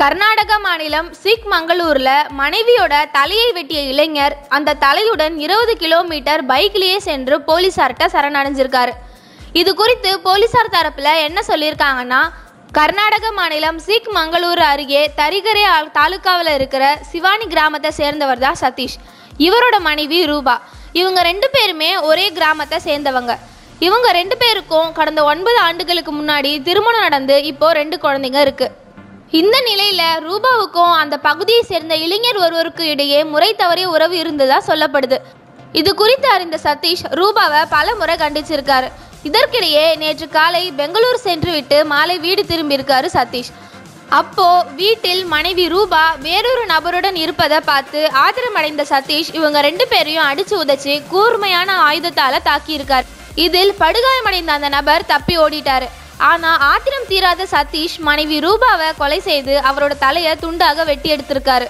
கர்நாடக மாநிலம் சிக் மங்களூர்ல மனைவியோட தலையை வெட்டிய இளைஞர் அந்த தலையுடன் இருபது கிலோமீட்டர் பைக்லேயே சென்று போலீசார்கிட்ட சரணடைஞ்சிருக்காரு. இது குறித்து போலீசார் தரப்புல என்ன சொல்லியிருக்காங்கன்னா கர்நாடக மாநிலம் சிக் மங்களூர் அருகே தரிகரே தாலுக்காவில் இருக்கிற சிவானி கிராமத்தை சேர்ந்தவர் தான் சதீஷ். இவரோட மனைவி ரூபா. இவங்க ரெண்டு பேருமே ஒரே கிராமத்தை சேர்ந்தவங்க. இவங்க ரெண்டு பேருக்கும் கடந்த ஒன்பது ஆண்டுகளுக்கு முன்னாடி திருமணம் நடந்து இப்போ ரெண்டு குழந்தைங்க இருக்குது இந்த நிலையில ரூபாவுக்கும் அந்த பகுதியை சேர்ந்த இளைஞர் ஒருவருக்கு இடையே முறை தவறிய உறவு இருந்ததா சொல்லப்படுது. இது குறித்து அறிந்த சதீஷ் ரூபாவை பல முறை கண்டிச்சிருக்காரு. இதற்கிடையே நேற்று காலை பெங்களூர் சென்றுவிட்டு மாலை வீடு திரும்பியிருக்காரு சதீஷ். அப்போ வீட்டில் மனைவி ரூபா வேறொரு நபருடன் இருப்பதை பார்த்து ஆத்திரமடைந்த சதீஷ் இவங்க ரெண்டு பேரையும் அடிச்சு உதைச்சு கூர்மையான ஆயுதத்தால தாக்கியிருக்கார். இதில் படுகாயமடைந்த அந்த நபர் தப்பி ஓடிட்டாரு. ஆனால் ஆத்திரம் தீராத சதீஷ் மனைவி ரூபாவை கொலை செய்து அவரோட தலையை துண்டாக வெட்டி எடுத்திருக்காரு.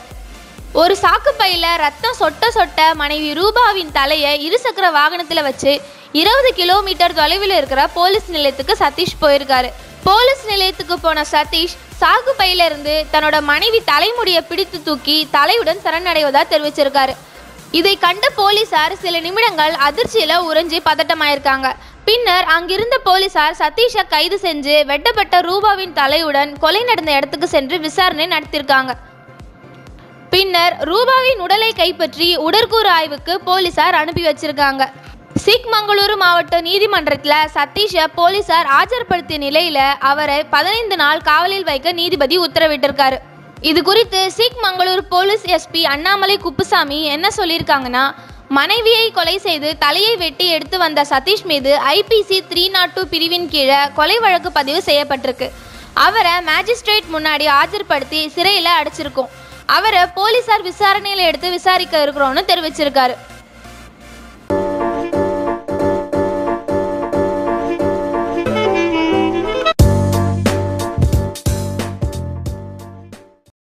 ஒரு சாக்கு பையில் ரத்தம் சொட்ட சொட்ட மனைவி ரூபாவின் தலையை இருசக்கர வாகனத்தில் வச்சு இருபது கிலோமீட்டர் தொலைவில் இருக்கிற போலீஸ் நிலையத்துக்கு சதீஷ் போயிருக்காரு. போலீஸ் நிலையத்துக்கு போன சதீஷ் சாக்கு பையிலிருந்து தன்னோட மனைவி தலைமுடியை பிடித்து தூக்கி தலையுடன் சரணடைவதாக தெரிவிச்சிருக்காரு. இதை கண்ட போலீசார் சில நிமிடங்கள் அதிர்ச்சியில் உறைஞ்சி பதட்டமாயிருக்காங்க. பின்னர் அங்கிருந்த போலீசார் சதீஷை கைது செஞ்சு வெட்டப்பட்ட ரூபாவின் தலையுடன் கொலை நடந்த இடத்துக்கு சென்று விசாரணை நடத்தியிருக்காங்க. பின்னர் ரூபாவின் உடலை கைப்பற்றி உடற்கூறு ஆய்வுக்கு போலீசார் அனுப்பி வச்சிருக்காங்க. சிக் மங்களூரு மாவட்ட நீதிமன்றத்தில் சதீஷை போலீசார் ஆஜர்படுத்திய நிலையில அவரை பதினைந்து நாள் காவலில் வைக்க நீதிபதி உத்தரவிட்டிருக்காரு. இது குறித்து Chikmagalur police S P Annamalai Kuppusamy என்ன சொல்லியிருக்காங்கன்னா மனைவியை கொலை செய்து தலையை வெட்டி எடுத்து வந்த சதீஷ் மீது ஐபிசி த்ரீ நாட் டூ பிரிவின் கீழே கொலை வழக்கு பதிவு செய்யப்பட்டிருக்கு. அவரை மேஜிஸ்ட்ரேட் முன்னாடி ஆஜர்படுத்தி சிறையில் அடைச்சிருக்கோம். அவரை போலீசார் விசாரணையில் எடுத்து விசாரிக்க இருக்கிறோன்னு தெரிவிச்சிருக்காரு.